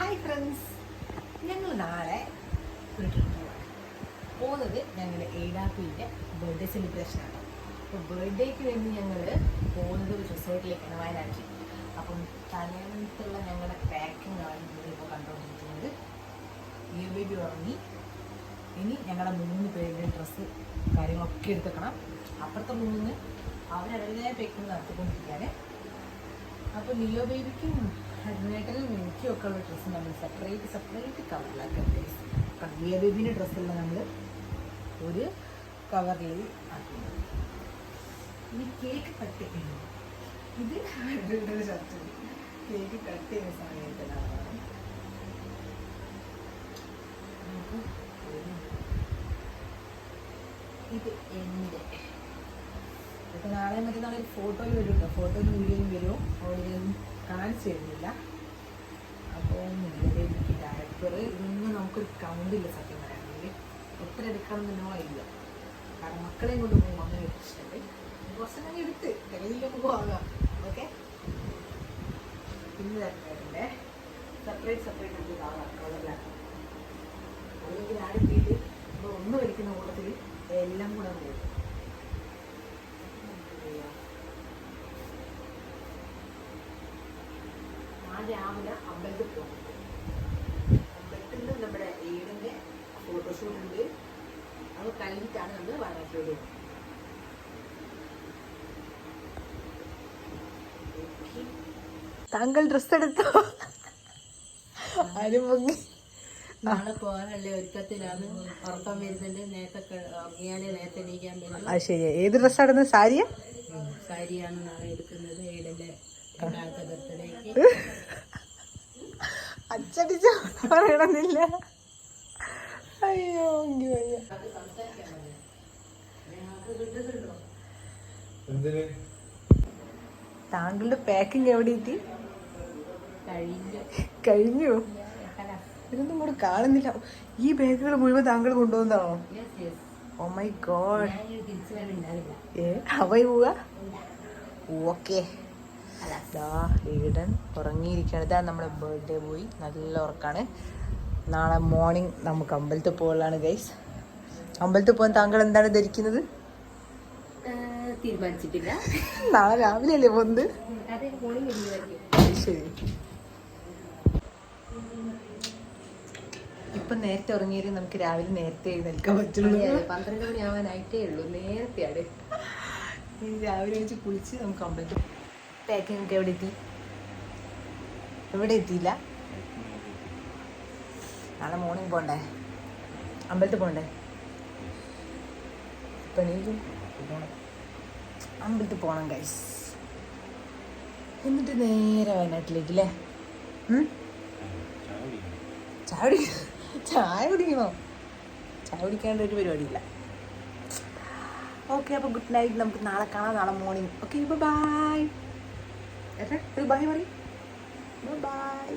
Hi friends ഞങ്ങൾ നാളെ വീട്ടിൽ പോവാണ്. പോകുന്നത് ഞങ്ങളുടെ ഏടാപ്പിന്റെ ബർത്ത്ഡേ സെലിബ്രേഷൻ ആണ്. അപ്പോൾ ബർത്ത്ഡേക്ക് വേണ്ടി ഞങ്ങൾ പോകുന്നത് ഒരു റിസോർട്ടിലേക്കാണ് വയനാട്ടിൽ. അപ്പം തലേന്നത്തുള്ള ഞങ്ങളുടെ പാക്കിംഗ് ആണ് നിങ്ങളിപ്പോൾ കണ്ടുകൊണ്ടിരിക്കുന്നത്. ഈ ബേബി ഉറങ്ങി. ഇനി ഞങ്ങളുടെ മൂന്ന് പേരുടെ ഡ്രസ്സ് കാര്യങ്ങളൊക്കെ എടുത്തേക്കണം. അപ്പുറത്തെ മൂന്ന് അവരവരുടേതായ പാക്കിംഗ് നടത്തിക്കൊണ്ടിരിക്കുകയാണ്. അപ്പോൾ നിയോ ബേബിക്കും ഹരിനേട്ടനും ഒക്കെ ഉള്ള ഡ്രസ്സ് നമ്മൾ സെപ്പറേറ്റ് സെപ്പറേറ്റ് കവറിലാക്കാം ഡ്രസ് ലിയോ ബേബിന്റെ ഡ്രസ്സെല്ലാം നമ്മൾ ഒരു കവറിൽ ആക്കുന്നത് ഇനി കേക്ക് കട്ട് ചെയ്യുന്നു. ഇത് ഹരിനേട്ടന്റെ ചർച്ച കേക്ക് കട്ട് ചെയ്യുന്ന സമയത്തിലാണ് ഇത് എന്റെ ഇപ്പം നാളെ മറ്റന്നാളെ ഒരു ഫോട്ടോയിൽ വരും ഫോട്ടോയിൽ വീഡിയോയും വരും. അവിടെ തരുന്നില്ല അപ്പോൾ എനിക്ക് ഡയപ്പർ ഇതൊന്നും നമുക്കൊരു കൗണ്ടില്ല സത്യം പറയാണെങ്കിൽ എത്ര എടുക്കണം എന്നോ ഇല്ല കാരണം മക്കളെയും കൊണ്ട് പോകുമ്പോൾ അങ്ങനെ ഒരു പ്രശ്നമുണ്ട്. കുറച്ചെണ്ണം എടുത്ത് തെളിയിൽ പോകാം. ഓക്കെ പിന്നെ തരണ്ടേ സെപ്പറേറ്റ് സെപ്പറേറ്റ് നമുക്ക് വാങ്ങാം കളറിലാക്കാം അല്ലെങ്കിൽ ആഡ് ചെയ്ത് നമ്മൾ ഒന്ന് വലിക്കുന്ന കൂട്ടത്തിൽ എല്ലാം കൂടെ വരും രാവിലെ അമ്പലത്തിൽ പോകുന്നുണ്ട് അമ്പലത്തിൽ നിന്ന് നമ്മുടെ ഫോട്ടോഷൂട്ട് ഉണ്ട്. അത് കഴിഞ്ഞിട്ടാണ് നമ്മൾ വയനാട്ടിലോട്ട് പോകുന്നത് താങ്കൾ ഡ്രസ് എടുത്തോ? നാളെ പോകാനല്ലേ ഒരുക്കത്തിലാണ് ഉറക്കം വരുന്നുണ്ട്. നേരത്തെ ഉറങ്ങിയാലേ നേരത്തെ എണീക്കാൻ പറ്റും. അത് ശരി ഏത് ഡ്രസ്സാണെന്ന് സാരിയ? സാരിയാണ് നാളെ എടുക്കുന്നത്. ഏടിന്റെ രണ്ടാമത്തെ ബർത്ത്ഡേക്ക് അച്ചടിച്ച പറയണമെന്നില്ല. അയ്യോ വയ്യ താങ്കളുടെ പാക്കിംഗ് എവിടെ എത്തി? കഴിഞ്ഞു. ഇതൊന്നും കൂടെ കാണുന്നില്ല. ഈ ബാഗുകൾ മുഴുവൻ താങ്കൾ യെസ് ഓ മൈ ഗോഡ് ഏ ഹവായി പോവുക? ഓക്കെ ദാ ഈടൻ ഉറങ്ങിയിരിക്കുകയാണ്. ഇതാ നമ്മുടെ ബർത്ത്ഡേ പോയി നല്ല ഉറക്കാണ്. നാളെ മോർണിംഗ് നമുക്ക് അമ്പലത്തിൽ പോകലാണ് ഗൈസ് അമ്പലത്തിൽ പോകാൻ താങ്കൾ എന്താണ് ധരിക്കുന്നത്? തീരുമാനിച്ചിട്ടില്ല. നാളെ രാവിലെ അല്ലേ പോകുന്നത്? ശരി. ഇപ്പൊ നേരത്തെ ഉറങ്ങിയാലും നമുക്ക് രാവിലെ നേരത്തെ എഴുന്നേൽക്കാൻ പറ്റുള്ളൂ. പന്ത്രണ്ട് മണി ആവാനായിട്ടേ ഉള്ളൂ. നേരത്തെയാണ് രാവിലെ വെച്ച് കുളിച്ച് നമുക്ക് അമ്പലത്തിൽ പാക്കിംഗ് ഒക്കെ എവിടെ എത്തി? എവിടെ എത്തിയില്ല? നാളെ മോർണിംഗ് പോണ്ടേ? അമ്പലത്തിൽ പോണ്ടേ? പണിയിലും പോണം. അമ്പലത്തിൽ പോകണം ഗൈസ് എന്നിട്ട് നേരെ വയനാട്ടിലേക്ക് അല്ലേ? ചായ കുടി ചായ കുടിക്കണോ? ചായ കുടിക്കാണ്ട് ഒരു പരിപാടിയില്ല. ഓക്കെ അപ്പോൾ ഗുഡ് നൈറ്റ് നമുക്ക് നാളെ കാണാം. നാളെ മോർണിംഗ് ഓക്കെ ബൈ ഒരു ബൈ പറയും ബൈ